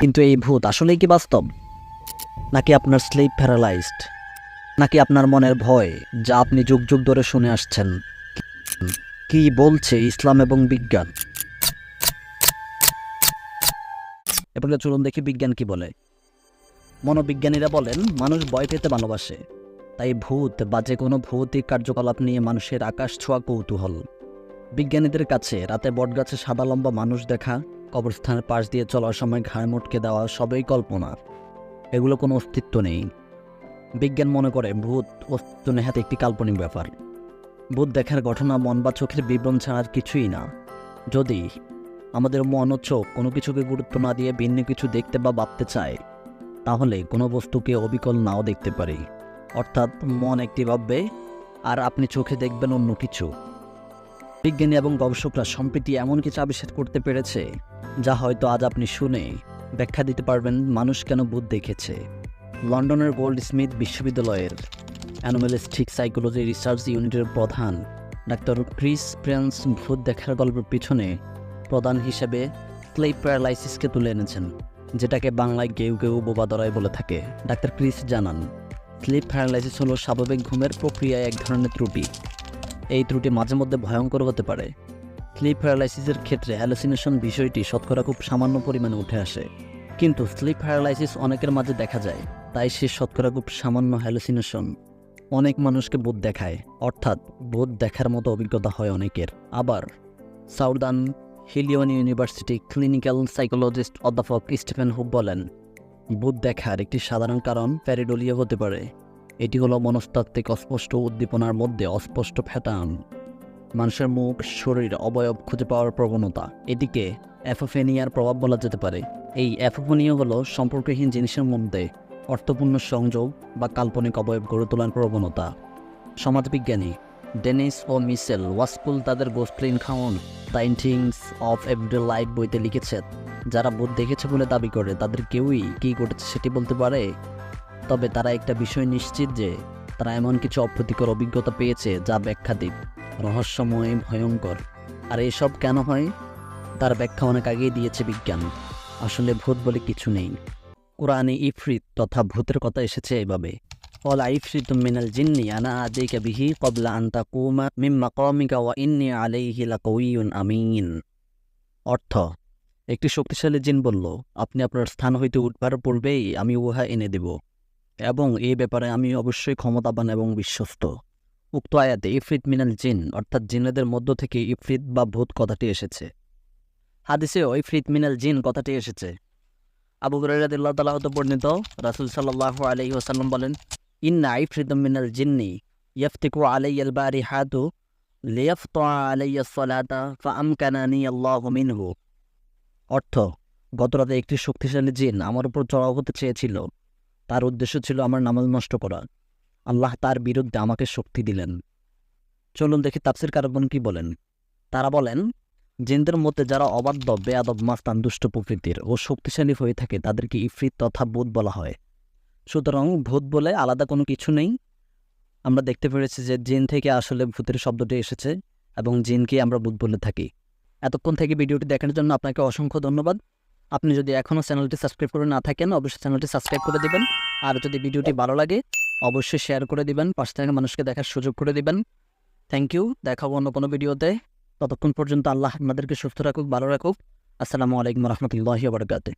কিন্তু এই ভূত আসলেই কি বাস্তব? নাকি আপনার স্লিপ প্যারালাইজড নাকি আপনার মনের ভয় যা আপনি যুগ যুগ ধরে শুনে আসছেন? কি বলছে ইসলাম এবং বিজ্ঞান? এবারে চলুন দেখি বিজ্ঞান কি বলে। মনোবিজ্ঞানীরা বলেন, মানুষ ভয় পেতে ভালোবাসে। তাই ভূত বা যে কোনো ভৌতিক কার্যকলাপ নিয়ে মানুষের আকাশ ছোঁয়া কৌতূহল। বিজ্ঞানীদের কাছে রাতে বটগাছে সাদা লম্বা মানুষ দেখা কবরস্থানের পাশ দিয়ে চলার সময় ঘাড় মোটকে দেওয়া সবই কল্পনা। এগুলো কোনো অস্তিত্ব নেই। বিজ্ঞান মনে করে ভূত অস্তিত্ব নেহাতে একটি কাল্পনিক ব্যাপার। ভূত দেখার ঘটনা মন বা চোখের বিভ্রম ছাড়া আর কিছুই না। যদি আমাদের মন ও চোখ কোনো কিছুকে গুরুত্ব না দিয়ে ভিন্ন কিছু দেখতে বা ভাবতে চায়, তাহলে কোনো বস্তুকে অবিকল নাও দেখতে পারি। অর্থাৎ মন একটি ভাববে আর আপনি চোখে দেখবেন অন্য কিছু। বিজ্ঞানী এবং গবেষকরা সম্প্রতি এমন কিছু আবিষ্কার করতে পেরেছে, যা হয়তো আজ আপনি শুনে ব্যাখ্যা দিতে পারবেন মানুষ কেন ভূত দেখেছে। লন্ডনের গোল্ড স্মিথ বিশ্ববিদ্যালয়ের অ্যানোমেলিস্টিক সাইকোলজি রিসার্চ ইউনিটের প্রধান ডাক্তার ক্রিস প্রেন্স ভূত দেখার গল্পের পিছনে প্রধান হিসেবে স্লেপ প্যারালাইসিসকে তুলে এনেছেন, যেটাকে বাংলায় কেউ কেউ বোবাদরায় বলে থাকে। ডাক্তার ক্রিস জানান স্লিপ প্যারালাইসিস হলো স্বাভাবিক ঘুমের প্রক্রিয়ায় এক ধরনের ত্রুটি এই ত্রুটি মাঝে মধ্যে ভয়ঙ্কর হতে পারে। স্লিপ প্যারালাইসিসের ক্ষেত্রে হ্যালোসিনেশন বিষয়টি শতকরা খুব সামান্য পরিমাণে উঠে আসে। কিন্তু স্লিপ প্যারালাইসিস অনেকের মাঝে দেখা যায়, তাই সে শতকরা খুব সামান্য হ্যালোসিনেশন। অনেক মানুষকে বোধ দেখায়, অর্থাৎ বোধ দেখার মতো অভিজ্ঞতা হয় অনেকের। আবার, Southern Illinois university clinical psychologist অধ্যাপক স্টিফেন হুব বলেন, বুধ দেখার একটি সাধারণ কারণ প্যারিডোলিয়া হতে পারে। এটি হলো মনস্তাত্ত্বিক অস্পষ্ট উদ্দীপনার মধ্যে অস্পষ্ট প্যাটার্ন মানুষের মুখ, শরীর, অবয়ব খুঁজে পাওয়ার প্রবণতা। এটিকে অ্যাফোফেনিয়ার প্রভাব বলা যেতে পারে। এই অ্যাফোফোনিয়া হলো সম্পর্কহীন জিনিসের মধ্যে অর্থপূর্ণ সংযোগ বা কাল্পনিক অবয়ব গড়ে তোলার প্রবণতা। সমাজবিজ্ঞানী ডেনিস ও মিসেল ওয়াসপুল তাদের গোস্ট্রিন খাউন সাইন্টিংস অফ এভরিডে লাইফ বইতে লিখেছেন, যারা ভূত দেখেছে বলে দাবি করে, তাদের কেউই কী ঘটেছে সেটি বলতে পারে? তবে তারা একটা বিষয় নিশ্চিত যে তারা এমন কিছু অপ্রীতিকর অভিজ্ঞতা পেয়েছে যা ব্যাখ্যাতীত রহস্যময় ভয়ঙ্কর আর এসব কেন হয় তার ব্যাখ্যা অনেক আগেই দিয়েছে বিজ্ঞান আসলে ভূত বলে কিছু নেই কোরআনে ইফরিত তথা ভূতের কথা এসেছে এভাবে قال عفريت من الجن أنا آتيك به قبل أن تقوم من مقامك وإني عليه لقوي أمين অর্থ একটি শক্তিশালী জিন বলল আপনি আপনার স্থান হইতে উঠবার পূর্বেই আমি উহা এনে দেব এবং এই ব্যাপারে আমি অবশ্যই ক্ষমতাবান এবং বিশ্বস্ত। উক্ত আয়াতে ইফরিত মিনাল জিন, অর্থাৎ জিনেদের মধ্য থেকে ইফরিত বা ভূত কথাটি এসেছে। হাদিসেও ইফরিত মিনাল জিন কথাটি এসেছে। আবু হুরাইরাদিল্লাহ তাআলা হতে বর্ণিত, রাসূল সাল্লাহ আলাইহি ওয়াসাল্লাম বলেন, ইন্না ইফরিত মিনাল জিন্নি ইয়াফতিকু আলাইয়াল আল্লাহু মিনহু। অর্থ, গতরাতে একটি শক্তিশালী জিন আমার উপর চড়াও হতে চেয়েছিল। তার উদ্দেশ্য ছিল আমার নামাজ নষ্ট করা। আল্লাহ তার বিরুদ্ধে আমাকে শক্তি দিলেন। চলুন দেখি তাফসির কারবন কি বলেন। তারা বলেন, জিনদের মধ্যে যারা অবাধ্য, বেয়াদব, মাস্তান, দুষ্ট প্রকৃতির ও শক্তিশালী হয়ে থাকে, তাদেরকে ইফরিত তথা ভূত বলা হয়। সুতরাং ভূত বলে আলাদা কোনো কিছু নেই। আমরা দেখতে পেরেছি যে জিন থেকে আসলে ভূতের শব্দটি এসেছে এবং জিনকে আমরা ভূত বলে থাকি। এতক্ষণ থেকে ভিডিওটি দেখার জন্য আপনাকে অসংখ্য ধন্যবাদ। আপনি যদি এখনও চ্যানেলটি সাবস্ক্রাইব করে না থাকেন, অবশ্যই চ্যানেলটি সাবস্ক্রাইব করে দিবেন। আর যদি ভিডিওটি ভালো লাগে, অবশ্যই শেয়ার করে দিবেন, পাশ থেকে মানুষকে দেখার সুযোগ করে দিবেন। থ্যাংক ইউ দেখাবো অন্য কোনো ভিডিওতে। ততক্ষণ পর্যন্ত আল্লাহ আপনাদেরকে সুস্থ রাখুক, ভালো রাখুক। আসসালামু আলাইকুম রহমতুল্লাহি বারকাতে